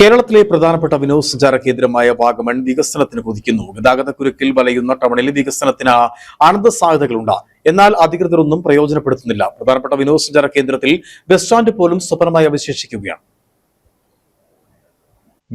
കേരളത്തിലെ പ്രധാനപ്പെട്ട വിനോദസഞ്ചാര കേന്ദ്രമായ വാഗമൺ വികസനത്തിന് കുതിക്കുന്നു. ഗതാഗതക്കുരുക്കിൽ വലയുന്ന ടൗണിൽ വികസനത്തിന് അനന്ത സാധ്യതകളുണ്ട്. എന്നാൽ അധികൃതർ ഒന്നും പ്രയോജനപ്പെടുത്തുന്നില്ല. പ്രധാനപ്പെട്ട വിനോദസഞ്ചാര കേന്ദ്രത്തിൽ ബസ് സ്റ്റാൻഡ് പോലും സ്വപ്നമായി അവശേഷിക്കുകയാണ്.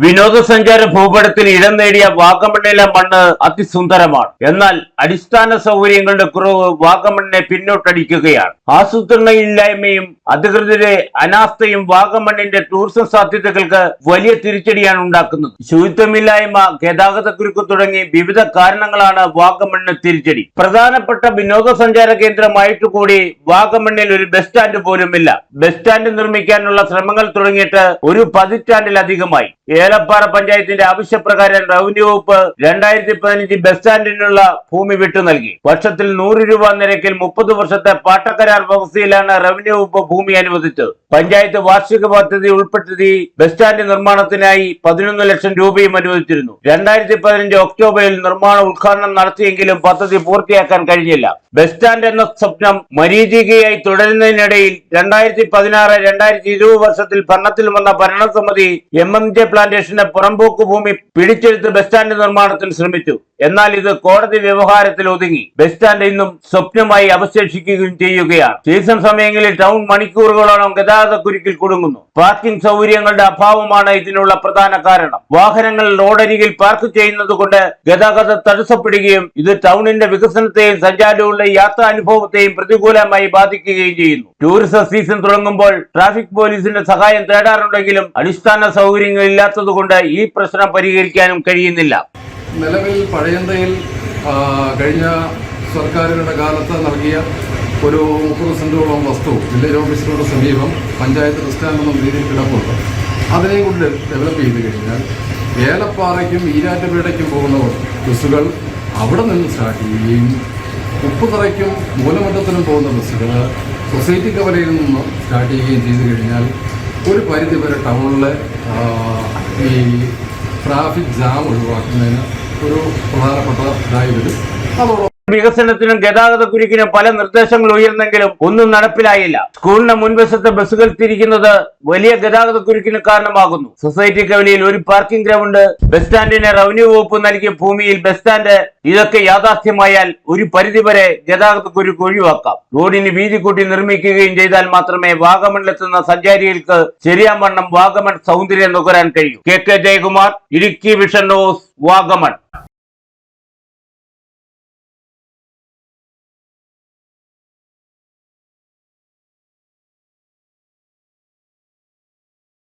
വിനോദസഞ്ചാര ഭൂപടത്തിൽ ഇടം നേടിയ വാഗമണ്ണിലെ മണ്ണ് അതിസുന്ദരമാണ്. എന്നാൽ അടിസ്ഥാന സൗകര്യങ്ങളുടെ കുറവ് വാഗമണ്ണിനെ പിന്നോട്ടടിക്കുകയാണ്. ആസൂത്രണയില്ലായ്മയും അധികൃതരെ അനാസ്ഥയും വാഗമണ്ണിന്റെ ടൂറിസം സാധ്യതകൾക്ക് വലിയ തിരിച്ചടിയാണ് ഉണ്ടാക്കുന്നത്. ശുചിത്വമില്ലായ്മ ഗതാഗതക്കുരുക്ക് തുടങ്ങി വിവിധ കാരണങ്ങളാണ് വാഗമണ്ണിന് തിരിച്ചടി. പ്രധാനപ്പെട്ട വിനോദസഞ്ചാര കേന്ദ്രമായിട്ട് കൂടി വാഗമണ്ണിൽ ഒരു ബസ് സ്റ്റാൻഡ് പോലുമില്ല. ബസ് സ്റ്റാൻഡ് നിർമ്മിക്കാനുള്ള ശ്രമങ്ങൾ തുടങ്ങിയിട്ട് ഒരു പതിറ്റാണ്ടിലധികമായി. ഏലപ്പാറ പഞ്ചായത്തിന്റെ ആവശ്യപ്രകാരം റവന്യൂ വകുപ്പ് രണ്ടായിരത്തി പതിനഞ്ച് ബസ് സ്റ്റാൻഡിനുള്ള ഭൂമി വിട്ടു നൽകി. വർഷത്തിൽ നൂറ് രൂപ നിരക്കിൽ മുപ്പത് വർഷത്തെ പാട്ടക്കരാർ വ്യവസ്ഥയിലാണ് റവന്യൂ വകുപ്പ് ഭൂമി അനുവദിച്ചത്. പഞ്ചായത്ത് വാർഷിക പദ്ധതി ഉൾപ്പെടുത്തി ബസ് സ്റ്റാൻഡ് നിർമ്മാണത്തിനായി പതിനൊന്ന് ലക്ഷം രൂപയും അനുവദിച്ചിരുന്നു. രണ്ടായിരത്തി പതിനഞ്ച് ഒക്ടോബറിൽ നിർമ്മാണ ഉദ്ഘാടനം നടത്തിയെങ്കിലും പദ്ധതി പൂർത്തിയാക്കാൻ കഴിഞ്ഞില്ല. ബസ് സ്റ്റാൻഡ് എന്ന സ്വപ്നം മരീചികയായി തുടരുന്നതിനിടയിൽ രണ്ടായിരത്തി പതിനാറ് രണ്ടായിരത്തി ഇരുപത് വർഷത്തിൽ ഭരണത്തിൽ വന്ന ഭരണസമിതി എം എം ജെ പ്ലാന്റേഷന്റെ പുറമ്പോക്ക് ഭൂമി പിടിച്ചെടുത്ത് ബസ് സ്റ്റാൻഡ് നിർമ്മാണത്തിന് ശ്രമിച്ചു. എന്നാൽ ഇത് കോടതി വ്യവഹാരത്തിൽ ഒതുങ്ങി. ബസ് സ്റ്റാൻഡ് ഇന്നും സ്വപ്നമായി അവശേഷിക്കുകയും ചെയ്യുകയാണ്. സീസൺ സമയങ്ങളിൽ ടൗൺ മണിക്കൂറുകളോളം ഗതാഗത കുരുക്കിൽ കുടുങ്ങുന്നു. പാർക്കിംഗ് സൗകര്യങ്ങളുടെ അഭാവമാണ് ഇതിനുള്ള പ്രധാന കാരണം. വാഹനങ്ങൾ റോഡരികിൽ പാർക്ക് ചെയ്യുന്നത് കൊണ്ട് ഗതാഗതം തടസ്സപ്പെടുകയും ഇത് ടൗണിന്റെ വികസനത്തെയും സഞ്ചാരമുള്ള യാത്രാനുഭവത്തെയും പ്രതികൂലമായി ബാധിക്കുകയും ചെയ്യുന്നു. ടൂറിസം സീസൺ തുടങ്ങുമ്പോൾ ട്രാഫിക് പോലീസിന്റെ സഹായം തേടാറുണ്ടെങ്കിലും അടിസ്ഥാന സൗകര്യങ്ങൾ ഇല്ലാത്തതുകൊണ്ട് ഈ പ്രശ്നം പരിഹരിക്കാനും കഴിയുന്നില്ല. നിലവിൽ പഴയന്തയിൽ കഴിഞ്ഞ സർക്കാരുകളുടെ കാലത്ത് നൽകിയ ഒരു മുപ്പത് സെന്റോളം വസ്തു വില്ലേജ് ഓഫീസിനോട് സമീപം പഞ്ചായത്ത് ബസ് എന്ന രീതിയിൽ കിടപ്പുണ്ട് അതിനെയും കൂടി ഡെവലപ്പ് ചെയ്ത് കഴിഞ്ഞാൽ ഏലപ്പാറയ്ക്കും ഈരാറ്റുപേടയ്ക്കും പോകുന്ന ബസ്സുകൾ അവിടെ നിന്ന് സ്റ്റാർട്ട് ചെയ്യുകയും ഉപ്പുതറയ്ക്കും മൂലമറ്റത്തിനും പോകുന്ന ബസ്സുകൾ സൊസൈറ്റി കവലയിൽ നിന്ന് സ്റ്റാർട്ട് ചെയ്യുകയും ചെയ്തു കഴിഞ്ഞാൽ ഒരു പരിധി വരെ ടൗണിലെ ഈ ട്രാഫിക് ജാം ഒഴിവാക്കുന്നതിന് ഒരു പ്രധാനപ്പെട്ട ഇതായി വരും. അതോടൊപ്പം വികസനത്തിനും ഗതാഗത കുരുക്കിനും പല നിർദ്ദേശങ്ങൾ ഉയർന്നെങ്കിലും ഒന്നും നടപ്പിലായില്ല. സ്കൂളിന് മുൻവശത്തെ ബസ്സുകൾ തിരിക്കുന്നത് വലിയ ഗതാഗത കുരുക്കിന് കാരണമാകുന്നു. സൊസൈറ്റി കവലിയിൽ ഒരു പാർക്കിംഗ് ഗ്രൗണ്ട് ബസ് സ്റ്റാൻഡിന് റവന്യൂ വകുപ്പ് നൽകിയ ഭൂമിയിൽ ബസ് സ്റ്റാൻഡ്. ഇതൊക്കെ യാഥാർത്ഥ്യമായാൽ ഒരു പരിധിവരെ ഗതാഗത കുരുക്ക് ഒഴിവാക്കാം. റോഡിന് വീതി കൂട്ടി നിർമ്മിക്കുകയും ചെയ്താൽ മാത്രമേ വാഗമണിലെത്തുന്ന സഞ്ചാരികൾക്ക് ശരിയാവണ്ണം വാഗമൺ സൗന്ദര്യം നുകരാൻ കഴിയൂ. K K Jayakumar Idukki vision news Vagamon.